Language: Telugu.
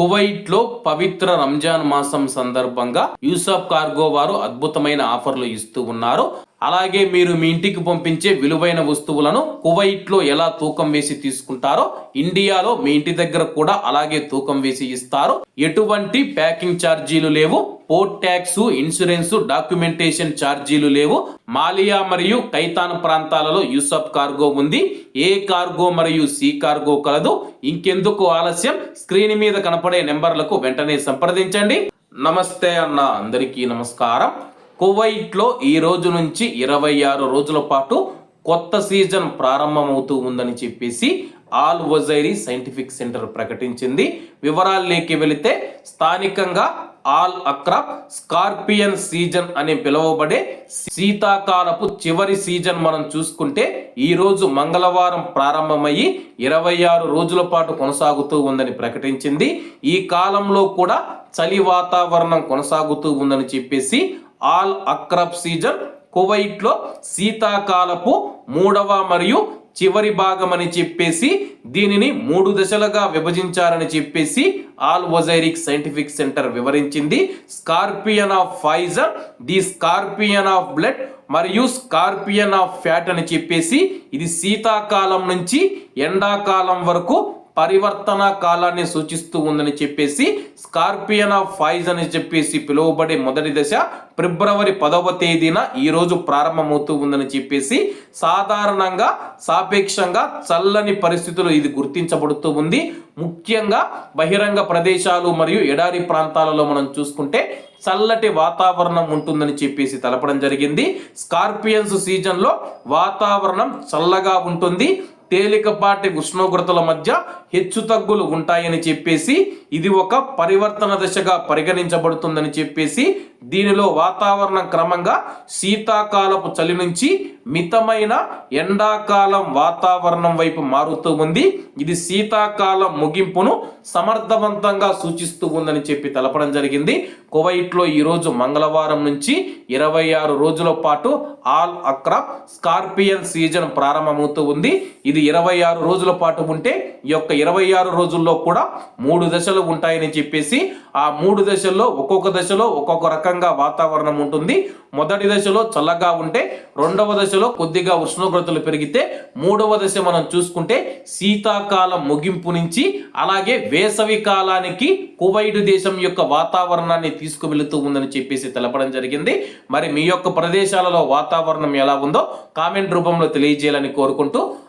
కువైట్లో పవిత్ర రంజాన్ మాసం సందర్భంగా యూసఫ్ కార్గో వారు అద్భుతమైన ఆఫర్లు ఇస్తూ ఉన్నారు. అలాగే మీరు మీ ఇంటికి పంపించే విలువైన వస్తువులను కువైట్లో ఎలా తూకం వేసి తీసుకుంటారో ఇండియాలో మీ ఇంటి దగ్గర కూడా అలాగే తూకం వేసి ఇస్తారు. ఎటువంటి ప్యాకింగ్ ఛార్జీలు లేవు. పోర్ట్ ట్యాక్స్ ఇన్సూరెన్స్ డాక్యుమెంటేషన్ ఛార్జీలు లేవు. మాలియా మరియు కైతాన్ ప్రాంతాలలో యూసఫ్ కార్గో ఉంది. ఏ కార్గో మరియు సి కార్గో కలదు. ఇంకెందుకు ఆలస్యం? స్క్రీన్ మీద కనపడే నెంబర్లకు వెంటనే సంప్రదించండి. నమస్తే అన్న అందరికీ నమస్కారం. కువైట్లో ఈ రోజు నుంచి ఇరవై ఆరు రోజుల పాటు కొత్త సీజన్ ప్రారంభమవుతూ ఉందని చెప్పేసి ఆల్ వజైరీ సైంటిఫిక్ సెంటర్ ప్రకటించింది. వివరాల్లోకి వెళితే స్థానికంగా ఆల్ అక్రాప్ స్కార్పియన్ సీజన్ అని పిలువబడే శీతాకాలపు చివరి సీజన్ మనం చూసుకుంటే ఈరోజు మంగళవారం ప్రారంభమయ్యి ఇరవై ఆరు రోజుల పాటు కొనసాగుతూ ఉందని ప్రకటించింది. ఈ కాలంలో కూడా చలి వాతావరణం కొనసాగుతూ ఉందని చెప్పేసి ఆల్ అక్రబ్ సీజన్ కువైట్లో శీతాకాలపు మూడవ మరియు చివరి భాగం అని చెప్పేసి దీనిని మూడు దశలుగా విభజించారని చెప్పేసి ఆల్ వజైరిక్ సైంటిఫిక్ సెంటర్ వివరించింది. స్కార్పియన్ ఆఫ్ ఫైజర్ ది స్కార్పియన్ ఆఫ్ బ్లడ్ మరియు స్కార్పియన్ ఆఫ్ ఫ్యాట్ అని చెప్పేసి ఇది శీతాకాలం నుంచి ఎండాకాలం వరకు పరివర్తన కాలాన్ని సూచిస్తూ ఉందని చెప్పేసి స్కార్పియన్ ఆఫ్ ఫైజ్ అని చెప్పేసి పిలువబడే మొదటి దశ ఫిబ్రవరి పదవ తేదీన ఈ రోజు ప్రారంభమవుతూ ఉందని చెప్పేసి సాధారణంగా సాపేక్షంగా చల్లని పరిస్థితులు ఇది గుర్తించబడుతూ ఉంది. ముఖ్యంగా బహిరంగ ప్రదేశాలు మరియు ఎడారి ప్రాంతాలలో మనం చూసుకుంటే చల్లటి వాతావరణం ఉంటుందని చెప్పేసి తెలపడం జరిగింది. స్కార్పియన్స్ సీజన్లో వాతావరణం చల్లగా ఉంటుంది. తేలికపాటి ఉష్ణోగ్రతల మధ్య హెచ్చు తగ్గులు ఉంటాయని చెప్పేసి ఇది ఒక పరివర్తన దశగా పరిగణించబడుతుందని చెప్పేసి దీనిలో వాతావరణం క్రమంగా శీతాకాలపు చలి నుంచి మితమైన ఎండాకాలం వాతావరణం వైపు మారుతూ ఉంది. ఇది శీతాకాలం ముగింపును సమర్థవంతంగా సూచిస్తూ ఉందని చెప్పి తెలపడం జరిగింది. కువైట్లో ఈరోజు మంగళవారం నుంచి ఇరవై ఆరు రోజుల పాటు ఆల్ అక్రా స్కార్పియన్ సీజన్ ప్రారంభమవుతూ ఉంది. ఇది ఇరవై ఆరు రోజుల పాటు ఉంటే ఈ యొక్క ఇరవై ఆరు రోజుల్లో కూడా మూడు దశలు ఉంటాయని చెప్పేసి ఆ మూడు దశల్లో ఒక్కొక్క దశలో ఒక్కొక్క రకంగా వాతావరణం ఉంటుంది. మొదటి దశలో చల్లగా ఉంటే రెండవ దశలో కొద్దిగా ఉష్ణోగ్రతలు పెరిగితే మూడవ దశ మనం చూసుకుంటే శీతాకాలం ముగింపు నుంచి అలాగే వేసవి కాలానికి కువైట్ దేశం యొక్క వాతావరణాన్ని తీసుకువెళుతూ ఉందని చెప్పేసి తెలపడం జరిగింది. మరి మీ యొక్క ప్రదేశాలలో వాతావరణం ఎలా ఉందో కామెంట్ రూపంలో తెలియజేయాలని కోరుకుంటూ